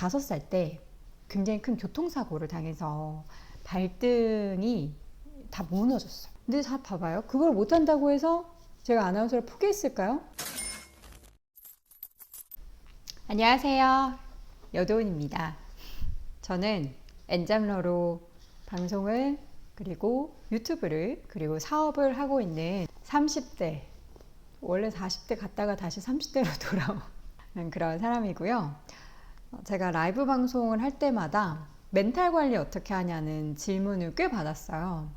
다섯 살 때 굉장히 큰 교통사고를 당해서 발등이 다 무너졌어요. 근데 다 봐봐요. 그걸 못한다고 해서 제가 아나운서를 포기했을까요? 안녕하세요. 여도은입니다. 저는 엔잡러로 방송을 그리고 유튜브를 그리고 사업을 하고 있는 30대 원래 40대 갔다가 다시 30대로 돌아오는 그런 사람이고요. 어, 제가 라이브 방송을 할 때마다 멘탈 관리 어떻게 하냐는 질문을 꽤 받았어요.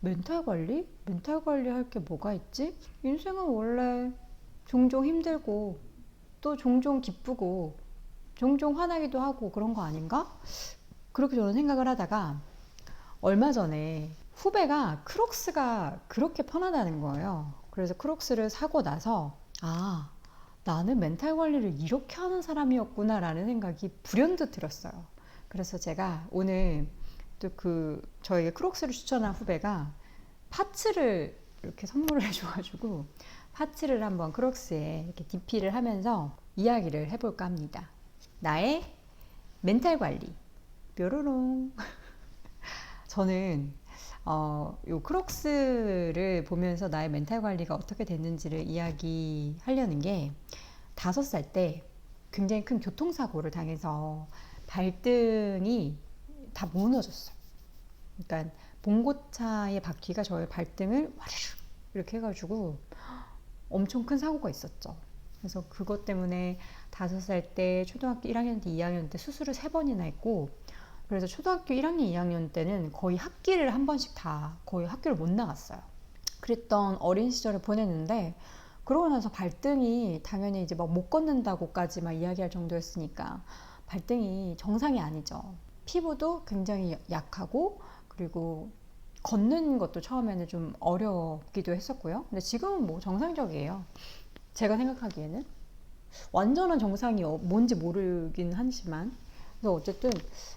멘탈 관리? 멘탈 관리 할 게 뭐가 있지? 인생은 원래 종종 힘들고 또 종종 기쁘고 종종 화나기도 하고 그런 거 아닌가? 그렇게 저는 생각을 하다가 얼마 전에 후배가 크록스가 그렇게 편하다는 거예요. 그래서 크록스를 사고 나서 아, 나는 멘탈 관리를 이렇게 하는 사람이었구나라는 생각이 불현듯 들었어요. 그래서 제가 오늘 또 그 저에게 크록스를 추천한 후배가 파츠를 이렇게 선물을 해줘가지고 파츠를 한번 크록스에 이렇게 DP를 하면서 이야기를 해볼까 합니다. 나의 멘탈 관리. 뾰로롱. 저는 어, 요 크록스를 보면서 나의 멘탈 관리가 어떻게 됐는지를 이야기하려는 게 다섯 살 때 굉장히 큰 교통사고를 당해서 발등이 다 무너졌어요. 그러니까 봉고차의 바퀴가 저의 발등을 와르르 이렇게 해가지고 엄청 큰 사고가 있었죠. 그래서 그것 때문에 다섯 살 때 초등학교 1학년 때 2학년 때 수술을 세 번이나 했고 그래서 초등학교 1학년 2학년 때는 거의 학기를 한 번씩 다 거의 학교를 못 나갔어요. 그랬던 어린 시절을 보냈는데 그러고 나서 발등이 당연히 이제 막 못 걷는다고까지 막 이야기할 정도였으니까 발등이 정상이 아니죠. 피부도 굉장히 약하고 그리고 걷는 것도 처음에는 좀 어렵기도 했었고요. 근데 지금은 뭐 정상적이에요. 제가 생각하기에는 완전한 정상이 어- 뭔지 모르긴 하지만 그래서 어쨌든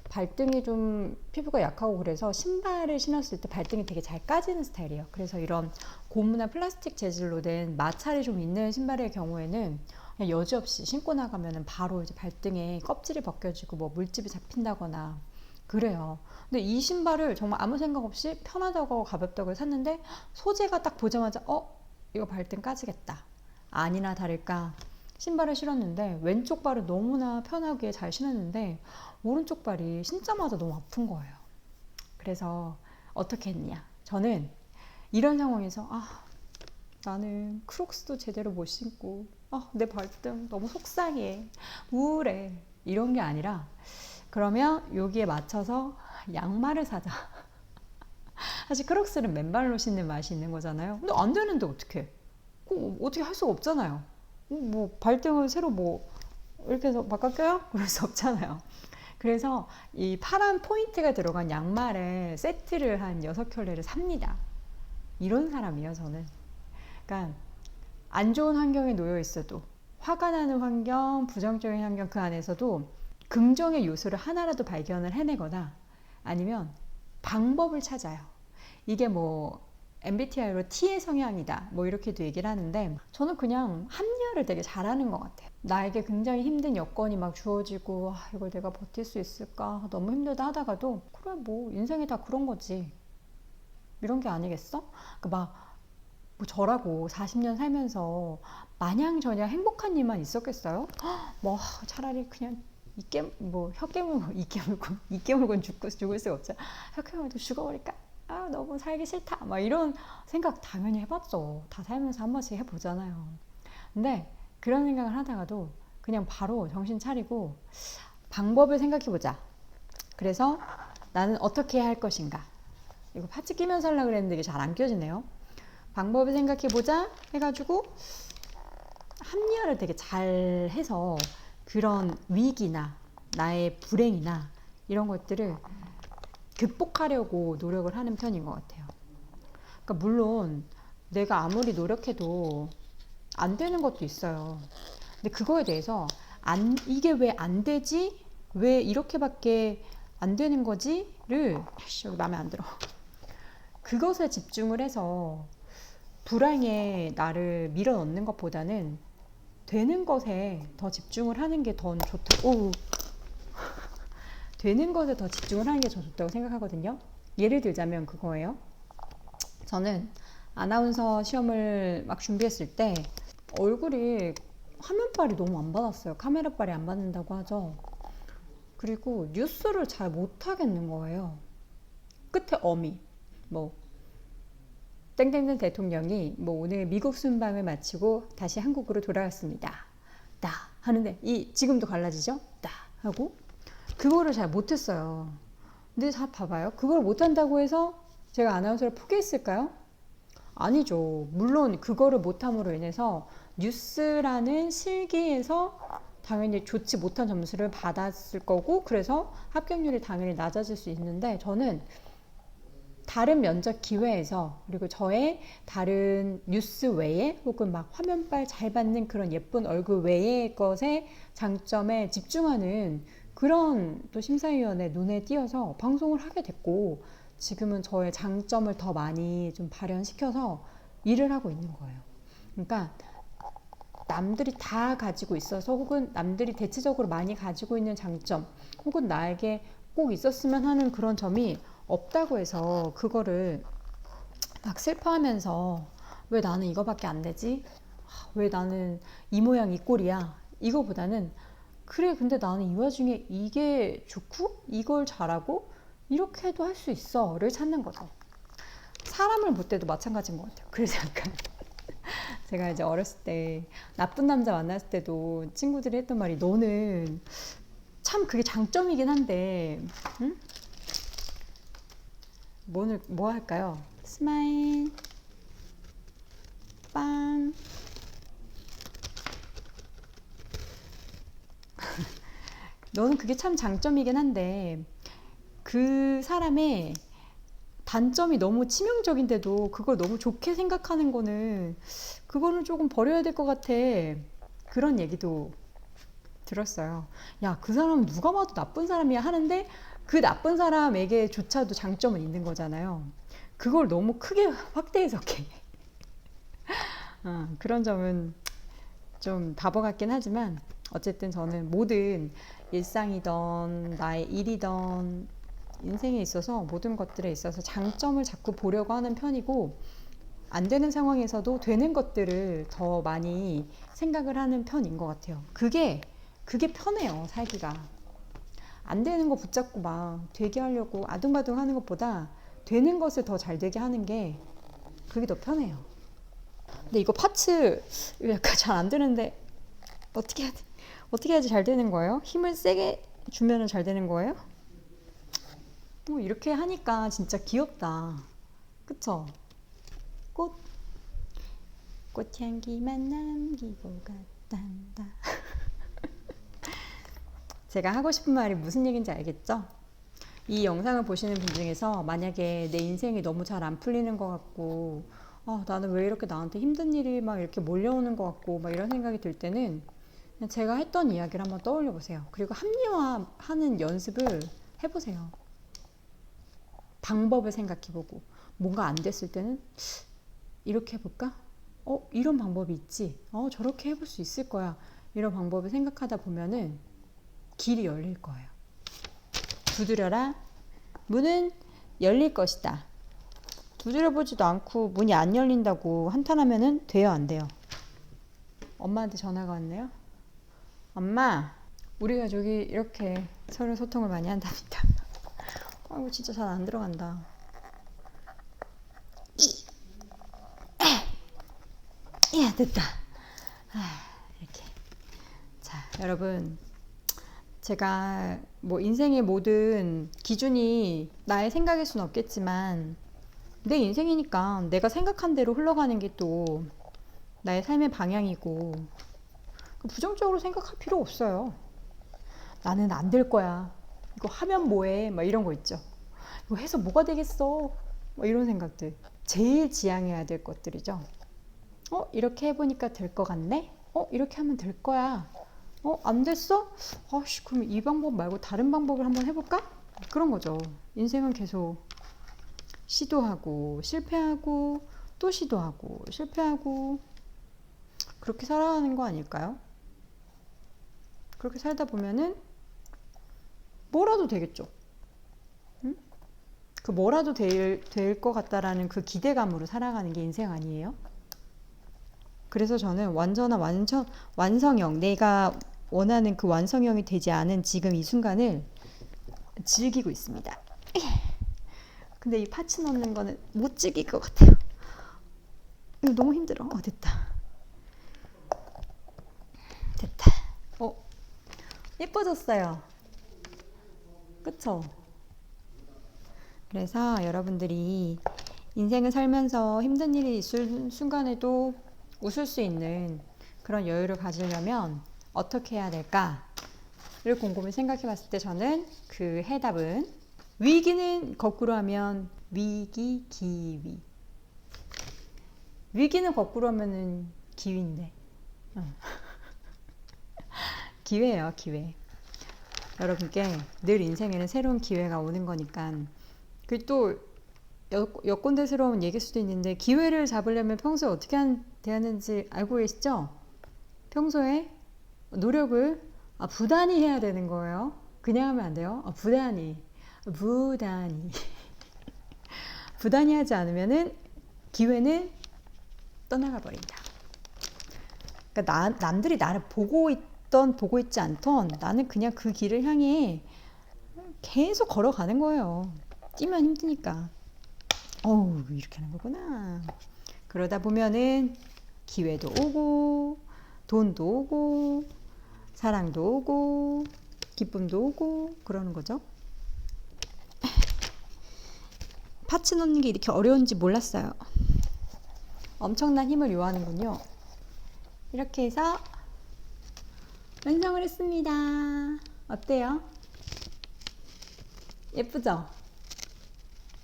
발등이 좀 피부가 약하고 그래서 신발을 신었을 때 발등이 되게 잘 까지는 스타일이에요. 그래서 이런 고무나 플라스틱 재질로 된 마찰이 좀 있는 신발의 경우에는 여지없이 신고 나가면 바로 이제 발등에 껍질이 벗겨지고 뭐 물집이 잡힌다거나 그래요. 근데 이 신발을 정말 아무 생각 없이 편하다고 가볍다고 샀는데 소재가 딱 보자마자 어 이거 발등 까지겠다. 아니나 다를까 신발을 신었는데 왼쪽 발은 너무나 편하게 잘 신었는데 오른쪽 발이 신자마자 너무 아픈 거예요. 그래서 어떻게 했냐? 저는 이런 상황에서 아 나는 크록스도 제대로 못 신고 아, 내 발등 너무 속상해 우울해 이런 게 아니라 그러면 여기에 맞춰서 양말을 사자. 사실 크록스는 맨발로 신는 맛이 있는 거잖아요. 근데 안 되는데 어떻게? 어떻게 할 수가 없잖아요. 뭐 발등을 새로 뭐 이렇게 해서 바꿔 껴요? 그럴 수 없잖아요. 그래서 이 파란 포인트가 들어간 양말에 세트를 한 여섯 켤레를 삽니다. 이런 사람이에요, 저는. 그러니까 안 좋은 환경에 놓여 있어도 화가 나는 환경, 부정적인 환경 그 안에서도 긍정의 요소를 하나라도 발견을 해내거나 아니면 방법을 찾아요. 이게 뭐 MBTI로 T의 성향이다. 뭐 이렇게도 얘기를 하는데 저는 그냥 합리화를 되게 잘하는 것 같아요. 나에게 굉장히 힘든 여건이 막 주어지고 아, 이걸 내가 버틸 수 있을까 너무 힘들다 하다가도 그래 뭐 인생이 다 그런 거지 이런 게 아니겠어? 그막 뭐 저라고 40년 살면서 마냥 저냥 행복한 일만 있었겠어요? 뭐 차라리 그냥 이깨 뭐 혀 깨물고 이 깨물고 이 깨물고는 죽고 죽을 수가 없죠. 혀 깨물고 죽어버릴까? 아 너무 살기 싫다. 막 이런 생각 당연히 해봤죠. 다 살면서 한 번씩 해보잖아요. 근데 그런 생각을 하다가도 그냥 바로 정신 차리고 방법을 생각해보자. 그래서 나는 어떻게 해야 할 것인가? 이거 파츠 끼면서 하려고 그랬는데 이게 잘 안 껴지네요. 방법을 생각해보자 해가지고 합리화를 되게 잘 해서 그런 위기나 나의 불행이나 이런 것들을 극복하려고 노력을 하는 편인 것 같아요. 그러니까 물론 내가 아무리 노력해도 안 되는 것도 있어요. 근데 그거에 대해서 안 이게 왜 안 되지? 왜 이렇게밖에 안 되는 거지?를 여기 마음에 안 들어. 그것에 집중을 해서 불행에 나를 밀어 넣는 것보다는 되는 것에 더 집중을 하는 게 더 좋다. 오, 되는 것에 더 집중을 하는 게저 좋다고 생각하거든요. 예를 들자면 그거예요. 저는 아나운서 시험을 막 준비했을 때 얼굴이 화면빨이 너무 안 받았어요. 카메라빨이 안 받는다고 하죠. 그리고 뉴스를 잘 못하겠는 거예요. 끝에 어미. 뭐, 땡땡땡 대통령이 뭐 오늘 미국 순방을 마치고 다시 한국으로 돌아갔습니다. 나 하는데 이 지금도 갈라지죠? 나 하고 그거를 잘 못했어요. 근데 다 봐봐요. 그걸 못한다고 해서 제가 아나운서를 포기했을까요? 아니죠. 물론 그거를 못함으로 인해서 뉴스라는 실기에서 당연히 좋지 못한 점수를 받았을 거고 그래서 합격률이 당연히 낮아질 수 있는데 저는 다른 면접 기회에서 그리고 저의 다른 뉴스 외에 혹은 막 화면빨 잘 받는 그런 예쁜 얼굴 외의 것에 장점에 집중하는 그런 또 심사위원의 눈에 띄어서 방송을 하게 됐고 지금은 저의 장점을 더 많이 좀 발현시켜서 일을 하고 있는 거예요. 그러니까 남들이 다 가지고 있어서 혹은 남들이 대체적으로 많이 가지고 있는 장점 혹은 나에게 꼭 있었으면 하는 그런 점이 없다고 해서 그거를 막 슬퍼하면서 왜 나는 이거밖에 안 되지? 왜 나는 이 모양 이 꼴이야? 이거보다는 그래 근데 나는 이 와중에 이게 좋고 이걸 잘하고 이렇게 해도 할 수 있어를 찾는 거죠. 사람을 볼 때도 마찬가지인 것 같아요. 그래서 약간 제가 이제 어렸을 때 나쁜 남자 만났을 때도 친구들이 했던 말이 너는 참 그게 장점이긴 한데 응? 뭐를 뭐 할까요? 스마일 빵 너는 그게 참 장점이긴 한데 그 사람의 단점이 너무 치명적인데도 그걸 너무 좋게 생각하는 거는 그거는 조금 버려야 될 것 같아. 그런 얘기도 들었어요. 야, 그 사람 누가 봐도 나쁜 사람이야 하는데 그 나쁜 사람에게조차도 장점은 있는 거잖아요. 그걸 너무 크게 확대 해석해. 어, 그런 점은 좀 바보 같긴 하지만 어쨌든 저는 모든 일상이던 나의 일이던 인생에 있어서 모든 것들에 있어서 장점을 자꾸 보려고 하는 편이고 안 되는 상황에서도 되는 것들을 더 많이 생각을 하는 편인 것 같아요. 그게 그게 편해요 살기가 안 되는 거 붙잡고 막 되게 하려고 아둥바둥 하는 것보다 되는 것을 더 잘 되게 하는 게 그게 더 편해요. 근데 이거 파츠 약간 잘 안 되는데 어떻게 해야 돼? 어떻게 해야지 잘 되는 거예요? 힘을 세게 주면은 잘 되는 거예요? 뭐 이렇게 하니까 진짜 귀엽다. 그쵸? 꽃 꽃향기만 남기고 갔단다. 제가 하고 싶은 말이 무슨 얘기인지 알겠죠? 이 영상을 보시는 분 중에서 만약에 내 인생이 너무 잘 안 풀리는 것 같고 아, 나는 왜 이렇게 나한테 힘든 일이 막 이렇게 몰려오는 것 같고 막 이런 생각이 들 때는 제가 했던 이야기를 한번 떠올려 보세요. 그리고 합리화하는 연습을 해보세요. 방법을 생각해보고 뭔가 안 됐을 때는 이렇게 해볼까? 어 이런 방법이 있지. 어 저렇게 해볼 수 있을 거야. 이런 방법을 생각하다 보면은 길이 열릴 거예요. 두드려라. 문은 열릴 것이다. 두드려 보지도 않고 문이 안 열린다고 한탄하면은 돼요, 안 돼요? 엄마한테 전화가 왔네요. 엄마, 우리 가족이 이렇게 서로 소통을 많이 한답니다. 아이고 진짜 잘 안 들어간다. 이, 에, 예 됐다. 아, 이렇게. 자 여러분 제가 뭐 인생의 모든 기준이 나의 생각일 수는 없겠지만 내 인생이니까 내가 생각한 대로 흘러가는 게 또 나의 삶의 방향이고 부정적으로 생각할 필요 없어요. 나는 안 될 거야. 이거 하면 뭐해? 막 이런 거 있죠. 이거 해서 뭐가 되겠어? 뭐 이런 생각들. 제일 지향해야 될 것들이죠. 어, 이렇게 해보니까 될 것 같네? 어, 이렇게 하면 될 거야. 어, 안 됐어? 아씨, 그럼 이 방법 말고 다른 방법을 한번 해볼까? 그런 거죠. 인생은 계속 시도하고, 실패하고, 또 시도하고, 실패하고, 그렇게 살아가는 거 아닐까요? 그렇게 살다 보면은 뭐라도 되겠죠. 응? 그 뭐라도 될 것 같다라는 그 기대감으로 살아가는 게 인생 아니에요? 그래서 저는 완전한 완성, 완성형, 내가 원하는 그 완성형이 되지 않은 지금 이 순간을 즐기고 있습니다. 근데 이 파츠 넣는 거는 못 즐길 것 같아요. 너무 힘들어. 어, 됐다. 됐다. 어, 예뻐졌어요. 그쵸? 그래서 여러분들이 인생을 살면서 힘든 일이 있을 순간에도 웃을 수 있는 그런 여유를 가지려면 어떻게 해야 될까를 곰곰이 생각해 봤을 때 저는 그 해답은 위기는 거꾸로 하면 위기, 기위. 위기는 거꾸로 하면은 기위인데. 어. 기회예요, 기회. 여러분께 늘 인생에는 새로운 기회가 오는 거니까. 그또 여건대스러운 얘기일 수도 있는데 기회를 잡으려면 평소에 어떻게 대하는지 알고 계시죠? 평소에 노력을 아, 부단히 해야 되는 거예요. 그냥 하면 안 돼요. 아, 부단히. 부단히. 부단히 하지 않으면은 기회는 떠나가 버린다. 그러니까 나, 남들이 나를 보고 있 던 보고 있지 않던 나는 그냥 그 길을 향해 계속 걸어가는 거예요. 뛰면 힘드니까. 어우 이렇게 하는 거구나. 그러다 보면은 기회도 오고 돈도 오고 사랑도 오고 기쁨도 오고 그러는 거죠. 파츠 넣는 게 이렇게 어려운지 몰랐어요. 엄청난 힘을 요하는군요. 이렇게 해서 완성을 했습니다. 어때요? 예쁘죠?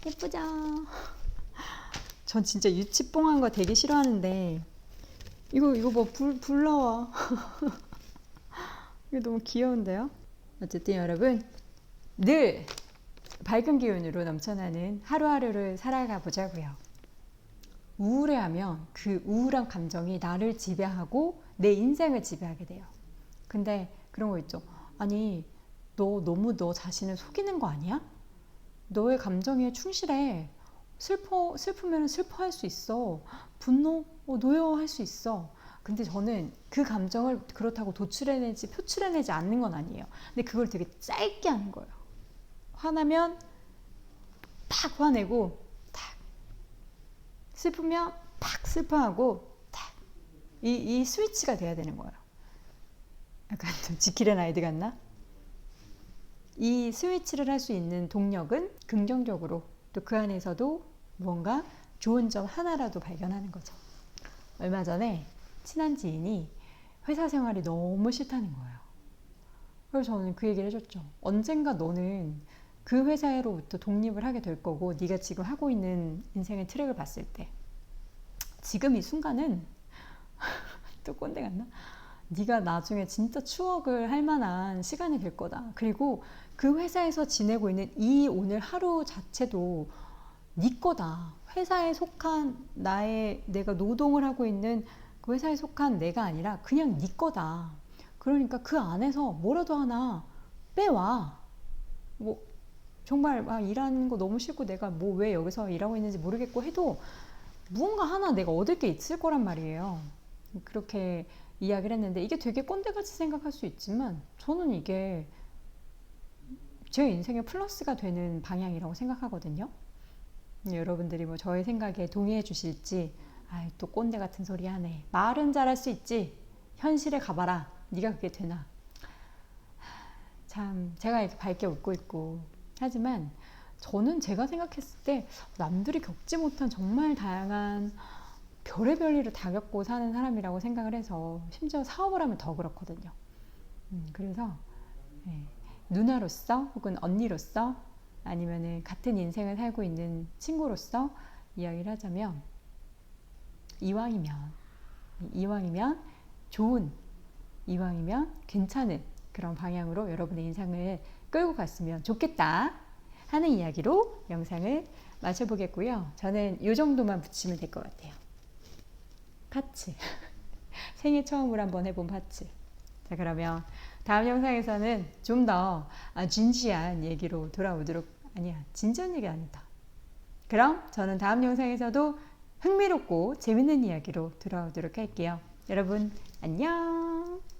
예쁘죠? 전 진짜 유치뽕한 거 되게 싫어하는데 이거 이거 뭐 불 불러와 이거 너무 귀여운데요? 어쨌든 여러분 늘 밝은 기운으로 넘쳐나는 하루하루를 살아가 보자고요. 우울해하면 그 우울한 감정이 나를 지배하고 내 인생을 지배하게 돼요. 근데 그런 거 있죠. 아니 너 너무 너 자신을 속이는 거 아니야? 너의 감정에 충실해. 슬퍼 슬프면 슬퍼할 수 있어. 분노 어, 노여할 수 있어. 근데 저는 그 감정을 그렇다고 도출해내지 표출해내지 않는 건 아니에요. 근데 그걸 되게 짧게 하는 거예요. 화나면 팍 화내고 탁 슬프면 팍 슬퍼하고 탁 이 이 스위치가 돼야 되는 거예요. 약간 좀 지킬의 나이드 같나? 이 스위치를 할 수 있는 동력은 긍정적으로 또 그 안에서도 무언가 좋은 점 하나라도 발견하는 거죠. 얼마 전에 친한 지인이 회사 생활이 너무 싫다는 거예요. 그래서 저는 그 얘기를 해줬죠. 언젠가 너는 그 회사로부터 독립을 하게 될 거고 네가 지금 하고 있는 인생의 트랙을 봤을 때 지금 이 순간은 또 꼰대 같나? 네가 나중에 진짜 추억을 할 만한 시간이 될 거다. 그리고 그 회사에서 지내고 있는 이 오늘 하루 자체도 네 거다. 회사에 속한 나의 내가 노동을 하고 있는 그 회사에 속한 내가 아니라 그냥 네 거다. 그러니까 그 안에서 뭐라도 하나 빼와. 뭐 정말 아, 일하는 거 너무 싫고 내가 뭐 왜 여기서 일하고 있는지 모르겠고 해도 무언가 하나 내가 얻을 게 있을 거란 말이에요. 그렇게 이야기를 했는데 이게 되게 꼰대같이 생각할 수 있지만 저는 이게 제 인생의 플러스가 되는 방향이라고 생각하거든요. 여러분들이 뭐 저의 생각에 동의해 주실지 아이 또 꼰대 같은 소리 하네. 말은 잘할 수 있지. 현실에 가봐라. 네가 그게 되나. 참 제가 이렇게 밝게 웃고 있고 하지만 저는 제가 생각했을 때 남들이 겪지 못한 정말 다양한 별의별 일을 다 겪고 사는 사람이라고 생각을 해서 심지어 사업을 하면 더 그렇거든요. 음, 그래서 네, 누나로서 혹은 언니로서 아니면 같은 인생을 살고 있는 친구로서 이야기를 하자면 이왕이면 이왕이면 좋은 이왕이면 괜찮은 그런 방향으로 여러분의 인상을 끌고 갔으면 좋겠다 하는 이야기로 영상을 마쳐보겠고요. 저는 이 정도만 붙이면 될 것 같아요. 파츠. 생애 처음으로 한번 해본 파츠. 자, 그러면 다음 영상에서는 좀더 아, 진지한 얘기로 돌아오도록 아니야 진지한 얘기 아니다. 그럼 저는 다음 영상에서도 흥미롭고 재밌는 이야기로 돌아오도록 할게요. 여러분 안녕.